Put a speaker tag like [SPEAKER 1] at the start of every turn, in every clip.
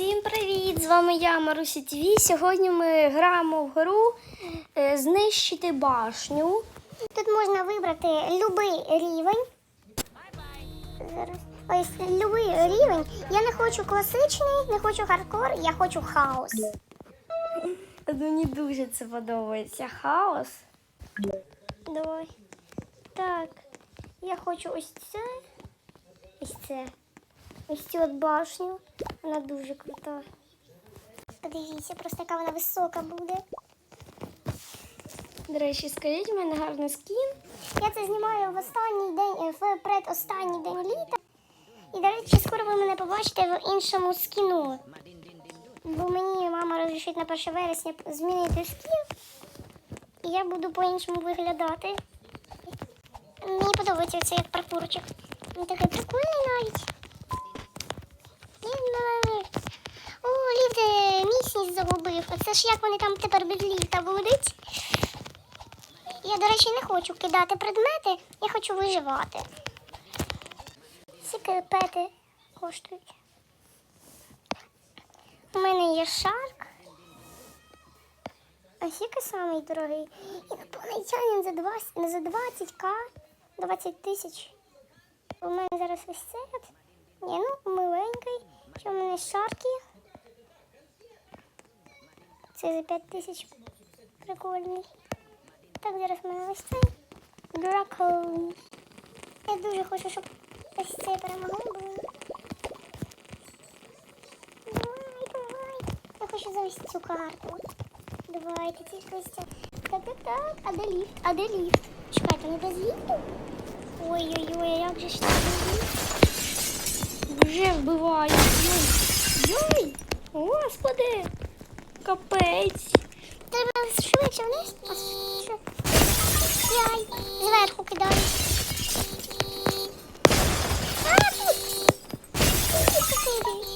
[SPEAKER 1] Всім привіт! З вами я, Маруся ТВ. Сьогодні ми граємо в гру е, Знищити башню.
[SPEAKER 2] Тут можна вибрати будь-який рівень. Зараз. Ось будь-який рівень. Я не хочу класичний, не хочу хардкор, я хочу хаос.
[SPEAKER 1] Мені дуже це подобається. Хаос.
[SPEAKER 2] Давай. Так. Я хочу ось це. Ось це. Ось цю от башню. Вона дуже крута. Подивіться, просто яка вона висока буде.
[SPEAKER 1] До речі, скажіть, у мене гарний скін.
[SPEAKER 2] Я це знімаю в останній день, е, в предостанній день літа. І, до речі, скоро ви мене побачите в іншому скіну. Бо мені мама розрішить на 1 вересня змінити скін. І я буду по-іншому виглядати. Мені подобається цей паркурчик. Він такий прикольний навіть. О, ліфт міцність загубив. Оце ж як вони там тепер без ліфта будуть. Я, до речі, не хочу кидати предмети, я хочу виживати. Скільки пети коштують? У мене є шарк. А скільки самий дорогий? Інопланетянин за 20, не за 20к, 20 тисяч. У мене зараз ось цей. Ні, ну миленький. Що у мене шарки? Це за 5 тисяч. Прикольний. Так, зараз в мене ось цей. Дракон. Я дуже хочу, щоб ось цей перемогли були. Давай, давай. Я хочу за ось цю карту. Давайте тільки ось це. Так, так, так. А де ліфт? А де ліфт? Чекайте, не без ліфту? Ой-ой-ой, як же ж це без ліфту?
[SPEAKER 1] Вже вбиваю. Йой! Господи! Капець!
[SPEAKER 2] Треба швидше вниз. Яй, зверху кидаю. А, тут! Тут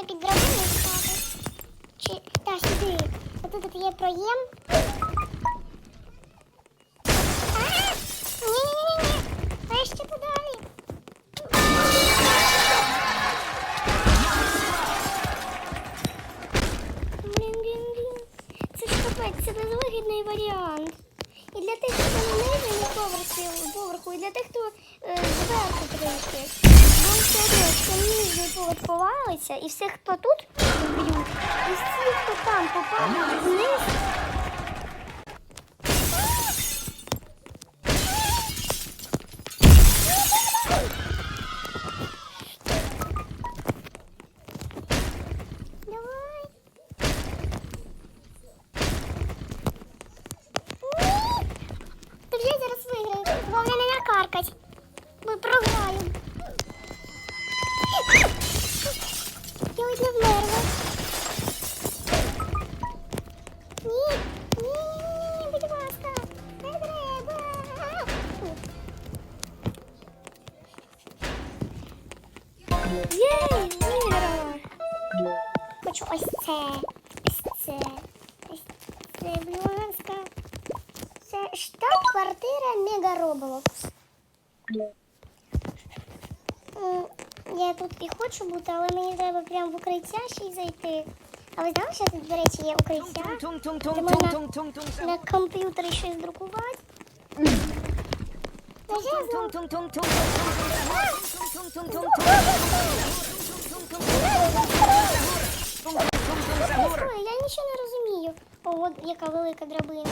[SPEAKER 2] під драбину стати. Чи та сюди. Отут от є проєм.
[SPEAKER 1] Поверх повалиться, і всіх, хто тут вб'ють, і всіх, хто там попав вниз.
[SPEAKER 2] 4 мега Роблокс. Я тут і хочу бути, але мені треба прям в укриття ще й зайти. А ви знали, що тут, до речі, є укриття? Де можна на комп'ютері щось друкувати. Я нічого не розумію. О, от яка велика драбина.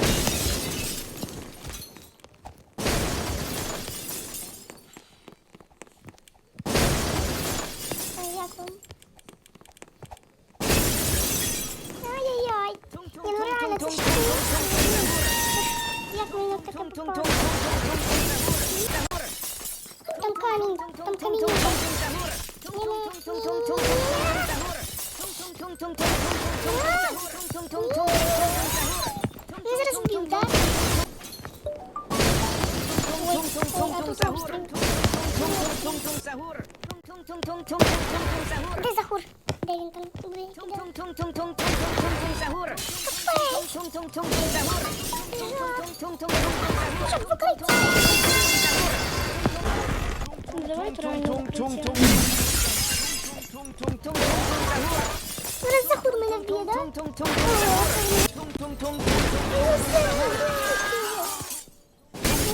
[SPEAKER 2] Де Захур? Де він там? Блін, де? Щоб в укритті.
[SPEAKER 1] Давайте реально укриття.
[SPEAKER 2] Зараз Захур мене вб'є, так?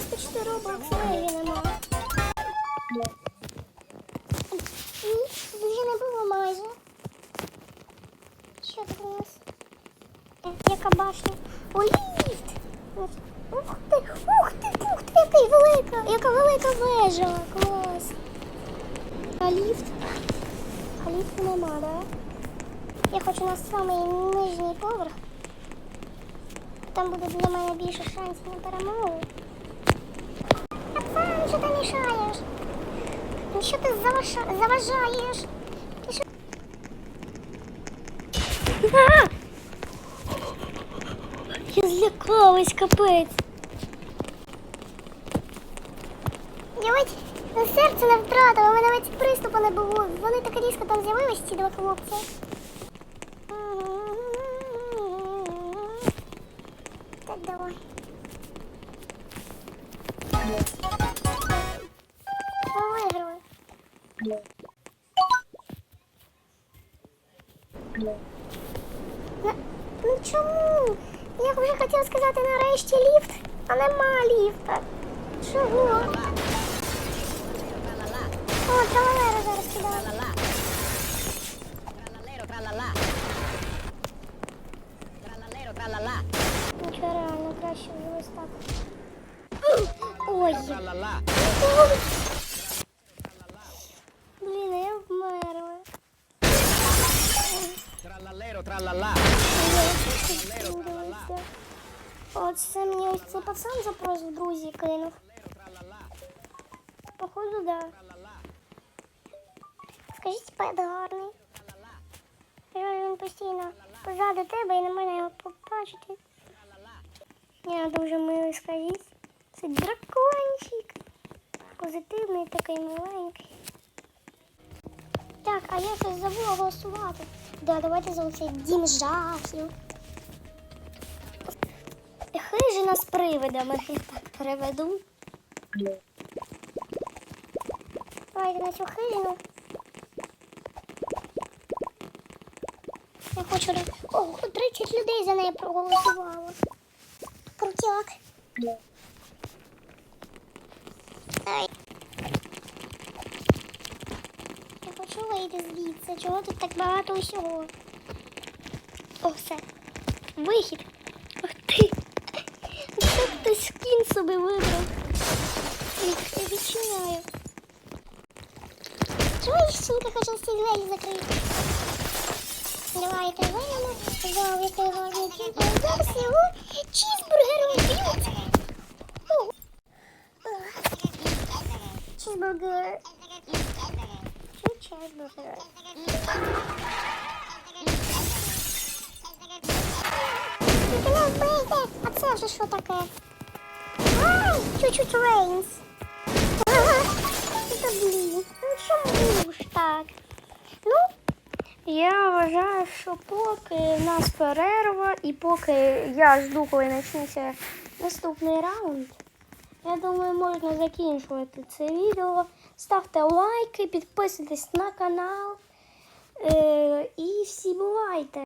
[SPEAKER 2] Почти робокс, її нема. Ні, Нас? Е, Яка башня? О, ліфт! Ух ти, ух ти, ух ти, який велика, яка велика вежа, клас. А ліфт? А ліфту нема, да? Я хочу на самий нижній поверх. Там буде для мене більше шансів на перемогу. Оксан, що ти мішаєш? Ну що ти заважаєш? Ти що?
[SPEAKER 1] А! Я злякалась, капець.
[SPEAKER 2] Я ледь на серце не втратила, у мене навіть приступу не було. Вони так різко там з'явились, ці два хлопці. Так, давай. Виграли. На- Ну чому? Я вже хотіла сказати нарешті ліфт, а нема ліфта. Чого? О, кавалера зараз кидала.
[SPEAKER 3] Trallallero, trallallà.
[SPEAKER 2] От це мені ось цей пацан запрос в друзі кинув. Походу, да. Скажіть, пет гарний. Кажу, він постійно позаду тебе і не можна його побачити. Я дуже милий, скажіть. Це дракончик. Позитивний такий маленький. Так, а я щось забула голосувати. Да, давайте за оцей дім жахів. Хижина з привидами так переведу. Давайте на цю хижину. Я хочу... Ого, 30 людей за неї проголосувало. Крутяк. Ай. Я хочу вийти звідси. Чого тут так багато усього? О, все. Вихід. Ах ти. Це хтось скін собі вибрав. Я відчиняю. Чого я щенка хочу всі двері закрити? Давайте який. Зараз його чізбургером б'ють. О. Ах. Чізбургер. Чи чізбургер? Тільки не вбийте! А це вже що таке? Ай, чуть-чуть рейнс. Це блін. Ну чому ж так? Ну,
[SPEAKER 1] Я вважаю, що поки в нас перерва і поки я жду, коли почнеться наступний раунд, я думаю, можна закінчувати це відео. Ставте лайки, підписуйтесь на канал. Е, і всі бувайте!